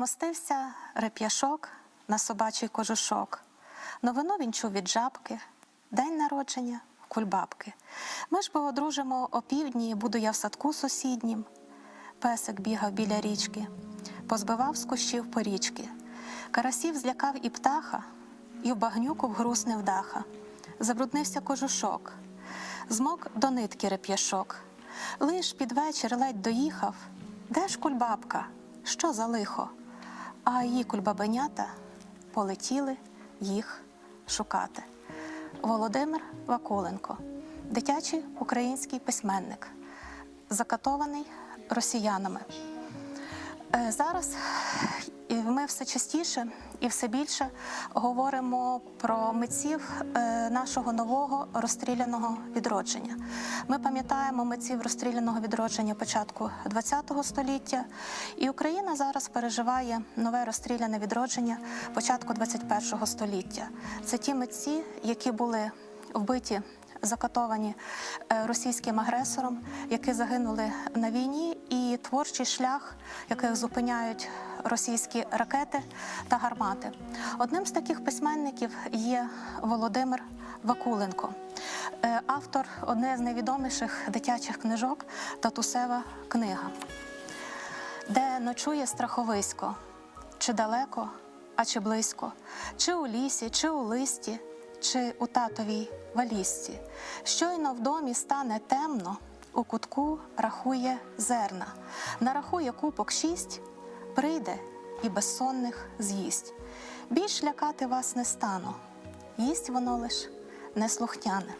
Перемостився реп'яшок на собачий кожушок. Новину він чув від жабки, день народження кульбабки. Ми ж бо одружимо опівдні, буду я в садку сусіднім. Песик бігав біля річки, позбивав з кущів порічки. Карасів злякав і птаха, і в багнюку вгруснив даха. Забруднився кожушок, змок до нитки реп'яшок. Лиш під вечір ледь доїхав. Де ж кульбабка? Що за лихо? А її кульбабенята полетіли їх шукати. Володимир Вакуленко, дитячий український письменник, закатований росіянами. Е, Зараз і ми все частіше і все більше говоримо про митців е, нашого нового розстріляного відродження. Ми пам'ятаємо митців розстріляного відродження початку ХХ століття, і Україна зараз переживає нове розстріляне відродження початку ХХІ століття. Це ті митці, які були вбиті закатовані е, російським агресором, які загинули на війні, і творчий шлях, яких зупиняють російські ракети та гармати. Одним з таких письменників є Володимир Вакуленко, е, автор одне з найвідоміших дитячих книжок Татусева книга, де ночує страховисько, чи далеко, а чи близько, чи у лісі, чи у листі, чи у татовій валізці. Щойно в домі стане темно, у кутку рахує зерна, нарахує купок шість, прийде і безсонних з'їсть. Більш лякати вас не стану, їсть воно лиш неслухняне.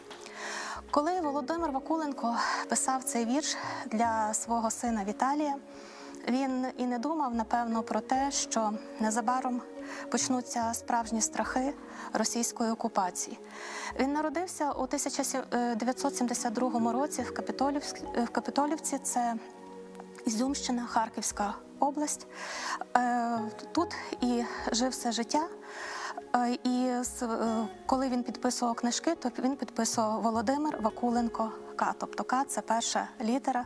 Коли Володимир Вакуленко писав цей вірш для свого сина Віталія, він і не думав, напевно, про те, що незабаром почнуться справжні страхи російської окупації. Він народився у 1972 році в Капітолівці. Це Ізюмщина, Харківська область. Е, Тут і жив все життя. Е, І е, коли він підписував книжки, то він підписував Володимир Вакуленко К. Тобто К це перша літера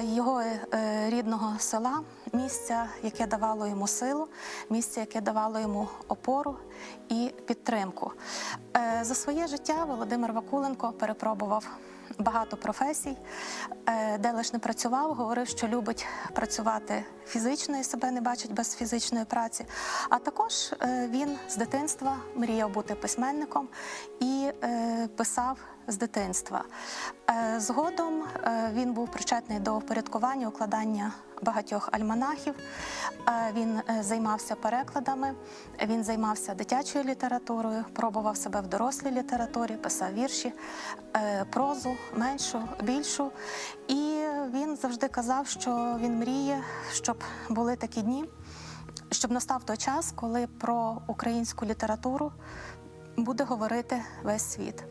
його рідного села, місця, яке давало йому силу, місце, яке давало йому опору і підтримку. За своє життя Володимир Вакуленко перепробував багато професій, е, де лиш не працював, говорив, що любить працювати фізично і себе не бачить без фізичної праці. А також е, він з дитинства мріяв бути письменником і е, писав з дитинства. Е, Згодом е, він був причетний до впорядкування укладання багатьох альманахів. Е, Він займався перекладами, він займався дитячою літературою, пробував себе в дорослій літературі, писав вірші, прозу, меншу, більшу. І він завжди казав, що він мріє, щоб були такі дні, щоб настав той час, коли про українську літературу буде говорити весь світ.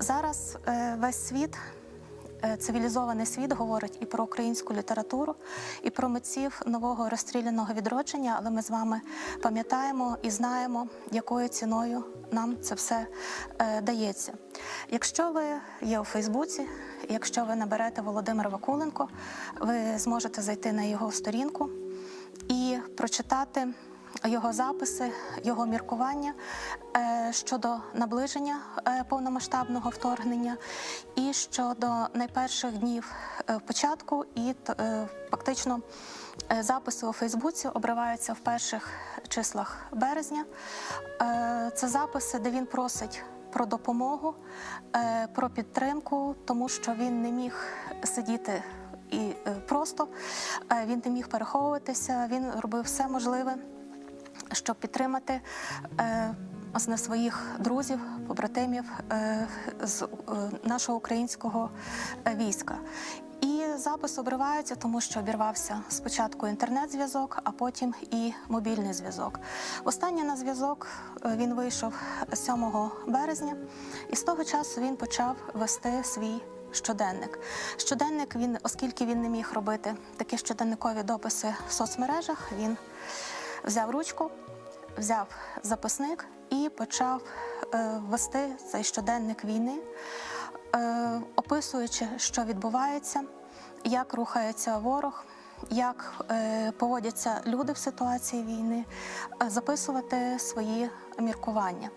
Зараз е, весь світ, е, цивілізований світ говорить і про українську літературу, і про митців нового розстріляного відродження, але ми з вами пам'ятаємо і знаємо, якою ціною нам це все е, дається. Якщо ви є у Фейсбуці, якщо ви наберете Володимир Вакуленко, ви зможете зайти на його сторінку і прочитати його записи, його міркування е, щодо наближення е, повномасштабного вторгнення і щодо найперших днів е, початку, і фактично записи у Фейсбуці обриваються в перших числах березня. Це записи, де він просить. Про допомогу, про підтримку, тому що він не міг сидіти і просто він не міг переховуватися. Він робив все можливе, щоб підтримати е, власне, своїх друзів, побратимів е, з е, нашого українського війська. І запис обривається, тому що обірвався спочатку інтернет-зв'язок, а потім і мобільний зв'язок. Останнє на зв'язок він вийшов 7 березня, і з того часу він почав вести свій щоденник. Щоденник він, оскільки він не міг робити такі щоденникові дописи в соцмережах, він взяв ручку, взяв записник і почав е, вести цей щоденник війни, е, описуючи, що відбувається, як рухається ворог, як е, поводяться люди в ситуації війни, записувати свої міркування.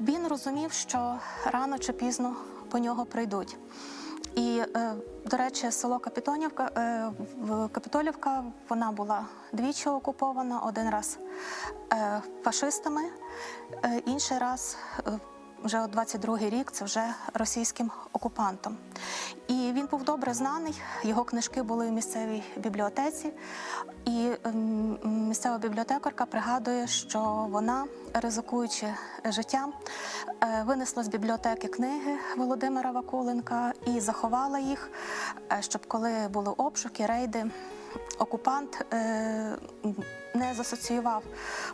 Він розумів, що рано чи пізно по нього прийдуть. І, е, до речі, село Капітонівка, е, Капітолівка вона була двічі окупована, один раз е, фашистами, інший раз вже о 22-й рік це вже російським окупантом. І він був добре знаний. Його книжки були в місцевій бібліотеці, і ем, місцева бібліотекарка пригадує, що вона, ризикуючи життям, е, винесла з бібліотеки книги Володимира Вакуленка і заховала їх, е, щоб коли були обшуки, рейди. Окупант е, не засоціював,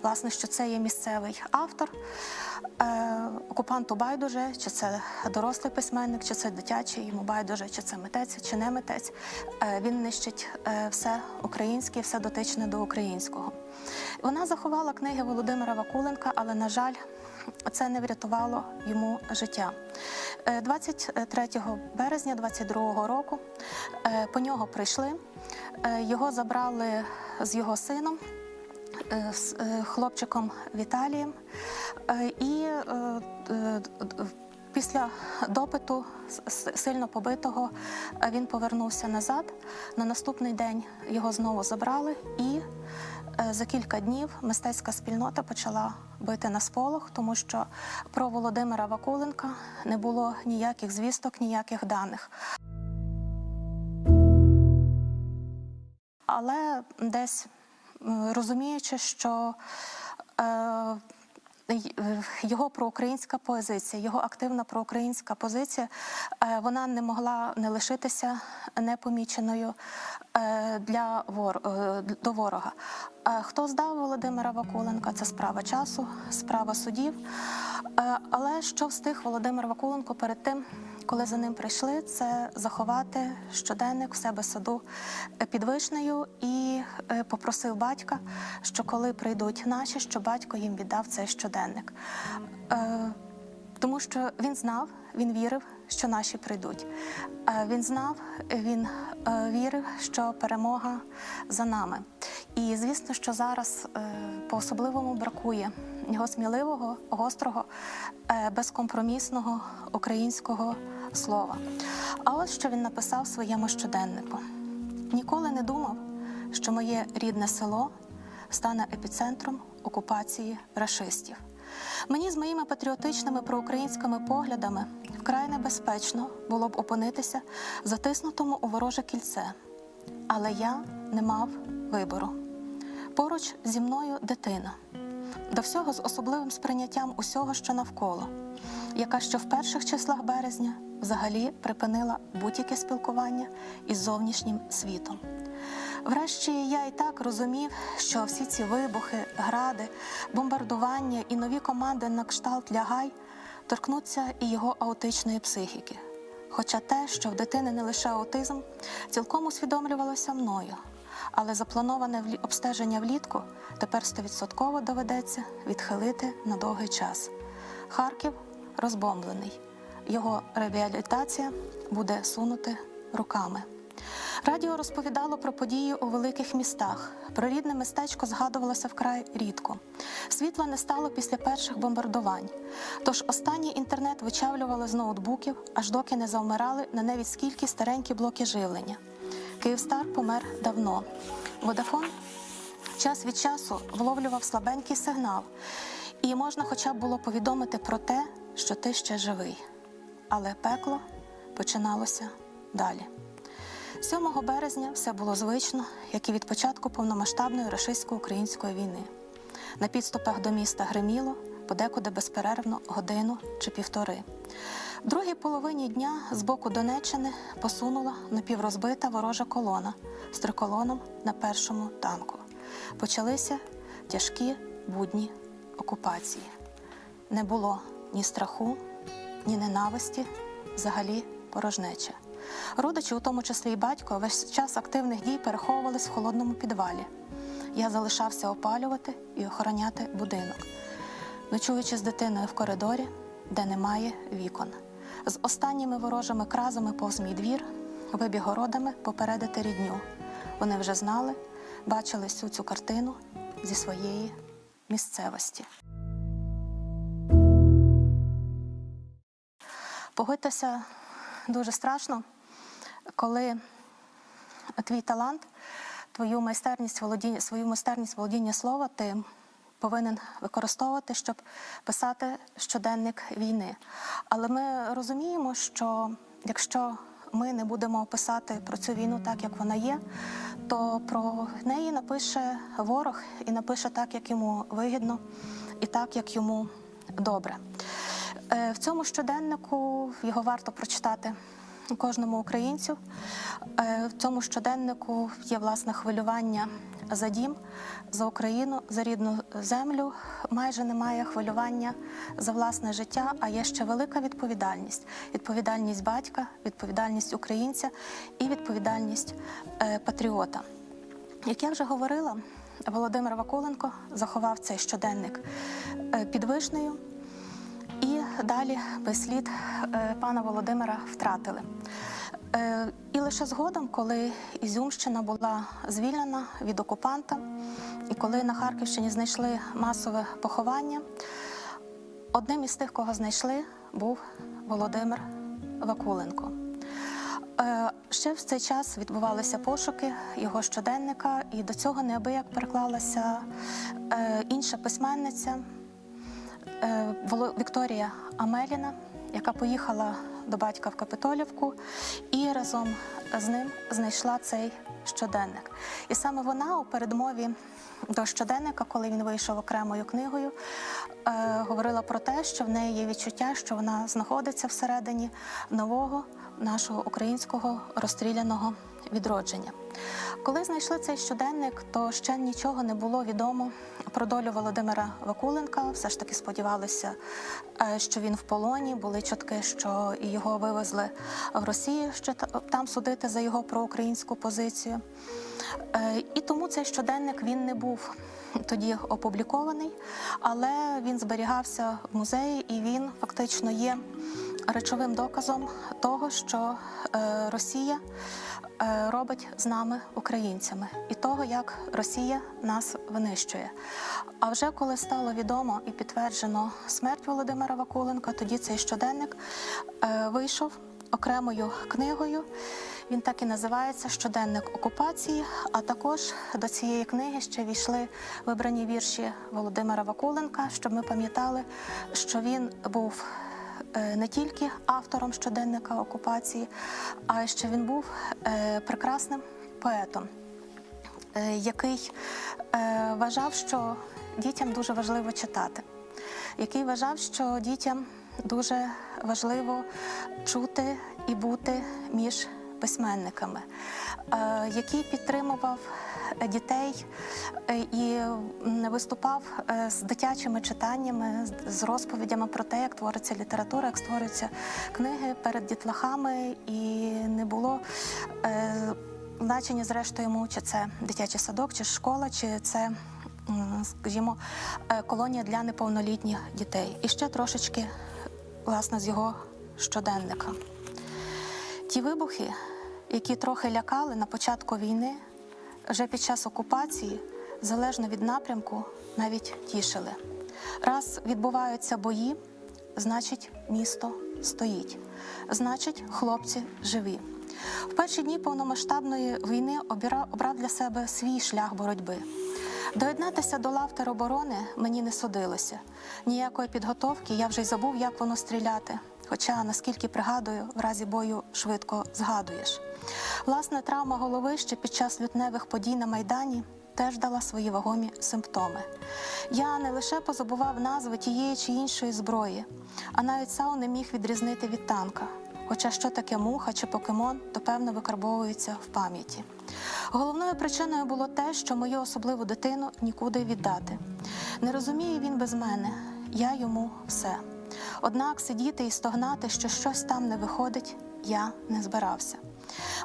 власне, що це є місцевий автор. Е, окупанту байдуже, чи це дорослий письменник, чи це дитячий, йому байдуже, чи це митець, чи не митець. Е, він нищить все українське, все дотичне до українського. Вона заховала книги Володимира Вакуленка, але, на жаль, це не врятувало йому життя. Е, 23 березня 22 року по нього прийшли. Е, Його забрали з його сином, е, з е, хлопчиком Віталієм. І після допиту сильно побитого він повернувся назад. На наступний день його знову забрали, і за кілька днів мистецька спільнота почала бити на сполох, тому що про Володимира Вакуленка не було ніяких звісток, ніяких даних. Але десь розуміючи, що е, його проукраїнська позиція, його активна проукраїнська позиція, е, вона не могла не лишитися непоміченою е, для вор, до ворога. Хто здав Володимира Вакуленка? Це справа часу, справа судів. Але що встиг Володимир Вакуленко перед тим, коли за ним прийшли, це заховати щоденник в себе саду е, під вишнею і е, попросив батька, що коли прийдуть наші, що батько їм віддав цей щоденник. Е, Тому що він знав, він вірив, що наші прийдуть. Він знав, він вірив, що перемога за нами. І звісно, що зараз по-особливому бракує його сміливого, гострого, безкомпромісного українського слова. А ось що він написав в своєму щоденнику: ніколи не думав, що моє рідне село стане епіцентром окупації рашистів. Мені з моїми патріотичними проукраїнськими поглядами вкрай небезпечно було б опинитися затиснутому у вороже кільце, але я не мав вибору. Поруч зі мною дитина, до всього з особливим сприйняттям усього, що навколо, яка ще в перших числах березня взагалі припинила будь-яке спілкування із зовнішнім світом. Врешті я і так розумів, що всі ці вибухи, гради, бомбардування і нові команди на кшталт лягай торкнуться і його аутичної психіки. Хоча те, що в дитини не лише аутизм, цілком усвідомлювалося мною, але заплановане обстеження влітку тепер стовідсотково доведеться відхилити на довгий час. Харків розбомблений. Його реабілітація буде сунути руками. Радіо розповідало про події у великих містах. Про рідне містечко згадувалося вкрай рідко. Світла не стало після перших бомбардувань. Тож останній інтернет вичавлювали з ноутбуків, аж доки не завмирали на невідь скільки старенькі блоки живлення. Київстар помер давно. Водафон час від часу вловлював слабенький сигнал, і можна хоча б було повідомити про те, що ти ще живий. Але пекло починалося далі. 7 березня все було звично, як і від початку повномасштабної рашистсько-української війни. На підступах до міста гриміло, подекуди безперервно годину чи півтори. В другій половині дня з боку Донеччини посунула напіврозбита ворожа колона з триколоном на першому танку. Почалися тяжкі будні окупації. Не було ні страху, ні ненависті, взагалі порожнеча. Родичі, у тому числі і батько, весь час активних дій переховувались в холодному підвалі. Я залишався опалювати і охороняти будинок, ночуючи з дитиною в коридорі, де немає вікон. З останніми ворожими кразами повз мій двір вибіг городами попередити рідню. Вони вже знали, бачили всю цю картину зі своєї місцевості. Погодьтеся дуже страшно, коли твій талант, твою майстерність володіння, свою майстерність володіння слова ти повинен використовувати, щоб писати щоденник війни. Але ми розуміємо, що якщо ми не будемо писати про цю війну так, як вона є, то про неї напише ворог і напише так, як йому вигідно, і так, як йому добре. Е, В цьому щоденнику його варто прочитати кожному українцю. Е, В цьому щоденнику є власне хвилювання за дім, за Україну, за рідну землю. Майже немає хвилювання за власне життя, а є ще велика відповідальність: відповідальність батька, відповідальність українця і відповідальність е, патріота. Як я вже говорила, Володимир Вакуленко заховав цей щоденник під вишнею. Далі без слід е, пана Володимира втратили. Е, І лише згодом, коли Ізюмщина була звільнена від окупанта, і коли на Харківщині знайшли масове поховання, одним із тих, кого знайшли, був Володимир Вакуленко. Е, Ще в цей час відбувалися пошуки його щоденника, і до цього неабияк переклалася інша письменниця Вікторія Амеліна, яка поїхала до батька в Капітолівку і разом з ним знайшла цей щоденник. І саме вона у передмові до щоденника, коли він вийшов окремою книгою, е, говорила про те, що в неї є відчуття, що вона знаходиться всередині нового нашого українського розстріляного відродження. Коли знайшли цей щоденник, то ще нічого не було відомо про долю Володимира Вакуленка. Все ж таки сподівалися, е, що він в полоні. Були чутки, що його вивезли в Росію, що там судити за його проукраїнську позицію. Е, І тому цей щоденник він не був тоді опублікований, але він зберігався в музеї і він фактично є речовим доказом того, що е, Росія е, робить з нами, українцями, і того, як Росія нас винищує. А вже коли стало відомо і підтверджено смерть Володимира Вакуленка, тоді цей щоденник вийшов окремою книгою. Він так і називається Щоденник окупації. А також до цієї книги ще війшли вибрані вірші Володимира Вакуленка, щоб ми пам'ятали, що він був е, не тільки автором щоденника окупації, а що він був е, прекрасним поетом, е, який вважав, що дітям дуже важливо читати, який вважав, що дітям дуже важливо чути і бути між письменниками, е, який підтримував дітей е, і виступав е, з дитячими читаннями, з- розповідями про те, як твориться література, як створюються книги перед дітлахами, і не було значення, зрештою, йому, чи це дитячий садок, чи школа, чи це. Скажімо, колонія для неповнолітніх дітей. І ще трошечки, власне, з його щоденника. Ті вибухи, які трохи лякали на початку війни, вже під час окупації, залежно від напрямку, навіть тішили. Раз відбуваються бої, значить, місто стоїть, значить, хлопці живі. В перші дні повномасштабної війни обрав для себе свій шлях боротьби. Доєднатися до лав тероборони мені не судилося. Ніякої підготовки я вже й забув, як воно стріляти. Хоча, наскільки пригадую, в разі бою швидко згадуєш. Власне, травма голови ще під час лютневих подій на Майдані теж дала свої вагомі симптоми. Я не лише позабував назви тієї чи іншої зброї, а навіть САУ не міг відрізнити від танка. Хоча що таке муха чи покемон, то певно викарбовується в пам'яті. Головною причиною було те, що мою особливу дитину нікуди віддати. Не розуміє він без мене, я йому все. Однак сидіти і стогнати, що щось там не виходить, я не збирався.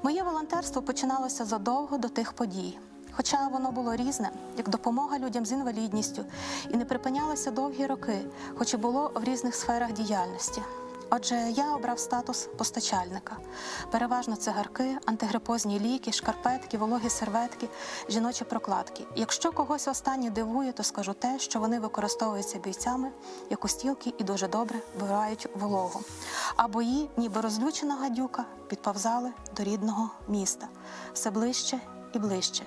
Моє волонтерство починалося задовго до тих подій. Хоча воно було різне, як допомога людям з інвалідністю, і не припинялося довгі роки, хоч і було в різних сферах діяльності. Отже, я обрав статус постачальника. Переважно цигарки, антигрипозні ліки, шкарпетки, вологі серветки, жіночі прокладки. Якщо когось останнє дивує, то скажу те, що вони використовуються бійцями як устілки і дуже добре вбирають вологу. А бої, ніби розлючена гадюка, підповзали до рідного міста. Все ближче і ближче.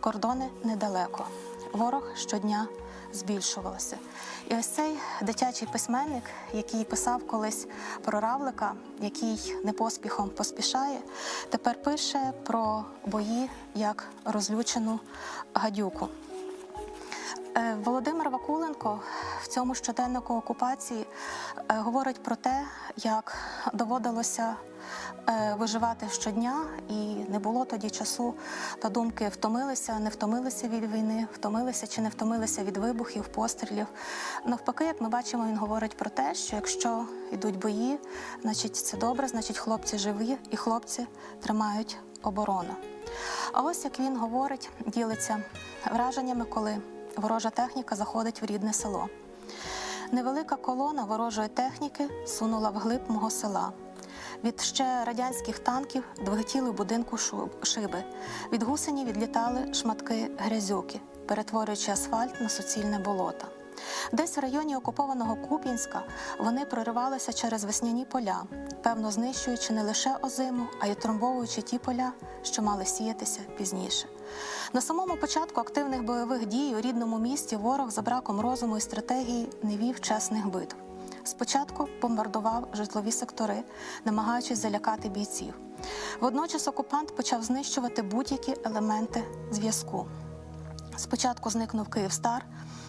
Кордони недалеко. Ворог щодня збільшувалося. І ось цей дитячий письменник, який писав колись про равлика, який непоспіхом поспішає, тепер пише про бої як розлючену гадюку. Е, Володимир Вакуленко в цьому щоденнику окупації е, говорить про те, як доводилося е, виживати щодня, і не було тоді часу та думки втомилися, не втомилися від війни, втомилися чи не втомилися від вибухів, пострілів. Навпаки, як ми бачимо, він говорить про те, що якщо йдуть бої, значить це добре, значить хлопці живі і хлопці тримають оборону. А ось як він говорить, ділиться враженнями, коли ворожа техніка заходить в рідне село. Невелика колона ворожої техніки сунула вглиб мого села. Від ще радянських танків двигтіли в будинку шиби. Від гусені відлітали шматки грязюки, перетворюючи асфальт на суцільне болото. Десь в районі окупованого Куп'янська вони проривалися через весняні поля, певно знищуючи не лише озиму, а й тромбовуючи ті поля, що мали сіятися пізніше. На самому початку активних бойових дій у рідному місті ворог за браком розуму і стратегії не вів чесних битв. Спочатку бомбардував житлові сектори, намагаючись залякати бійців. Водночас окупант почав знищувати будь-які елементи зв'язку. Спочатку зникнув Київстар,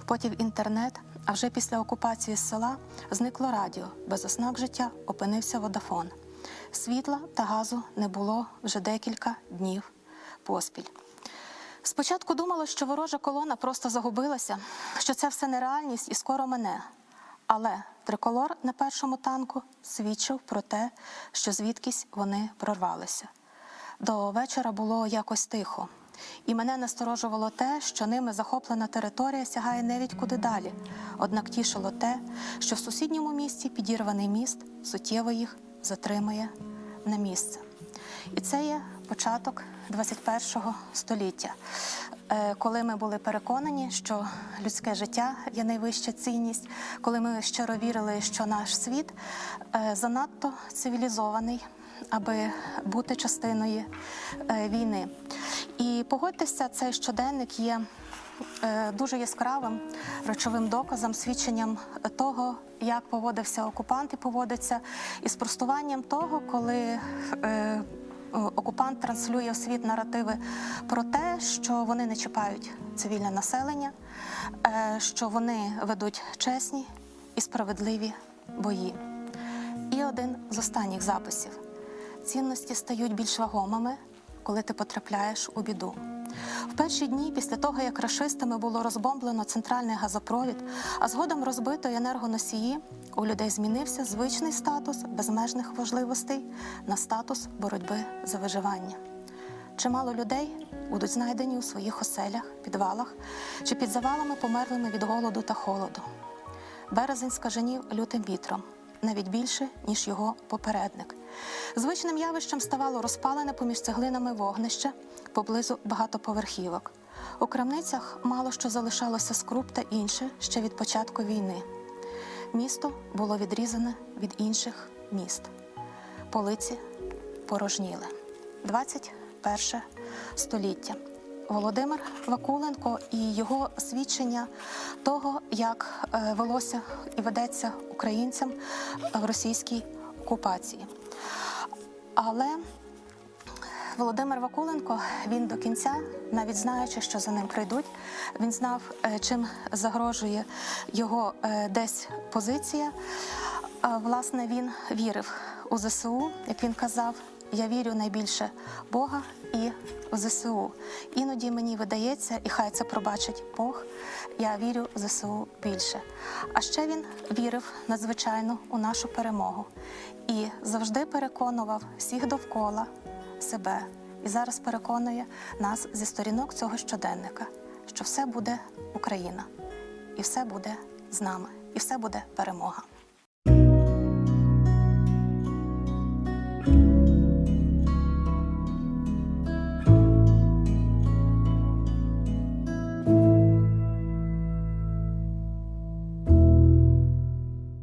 потім інтернет, а вже після окупації села зникло радіо. Без ознак життя опинився водафон. Світла та газу не було вже декілька днів поспіль. Спочатку думала, що ворожа колона просто загубилася, що це все нереальність і скоро мене. Але триколор на першому танку свідчив про те, що звідкись вони прорвалися. До вечора було якось тихо, і мене насторожувало те, що ними захоплена територія сягає навіть куди далі. Однак тішило те, що в сусідньому місті підірваний міст суттєво їх затримує на місце. І це є початок 21 століття, е, коли ми були переконані, що людське життя є найвища цінність, коли ми щиро вірили, що наш світ е, занадто цивілізований, аби бути частиною е, війни. І погодьтеся, цей щоденник є е, дуже яскравим речовим доказом, свідченням того, як поводився окупант і поводиться, і спростуванням того, коли е, окупант транслює в світ наративи про те, що вони не чіпають цивільне населення, е, що вони ведуть чесні і справедливі бої. І один з останніх записів: цінності стають більш вагомими, коли ти потрапляєш у біду. В перші дні після того, як рашистами було розбомблено центральний газопровід, а згодом розбито енергоносії, у людей змінився звичний статус безмежних можливостей на статус боротьби за виживання. Чимало людей будуть знайдені у своїх оселях, підвалах чи під завалами померлими від голоду та холоду. Березень скаженів лютим вітром, навіть більше, ніж його попередник. Звичним явищем ставало розпалене поміж цеглинами вогнище поблизу багатоповерхівок. У крамницях мало що залишалося скруп та інше ще від початку війни. Місто було відрізане від інших міст. Полиці порожніли. 21 століття. Володимир Вакуленко і його свідчення того, як е, велося і ведеться українцям в російській окупації. Але Володимир Вакуленко він до кінця, навіть знаючи, що за ним прийдуть, він знав, е, чим загрожує його е, десь позиція. Власне, він вірив у ЗСУ, як він казав. Я вірю найбільше Бога і ЗСУ. Іноді мені видається, і хай це пробачить Бог. Я вірю в ЗСУ більше. А ще він вірив надзвичайно у нашу перемогу і завжди переконував всіх довкола себе. І зараз переконує нас зі сторінок цього щоденника, що все буде Україна, і все буде з нами, і все буде перемога.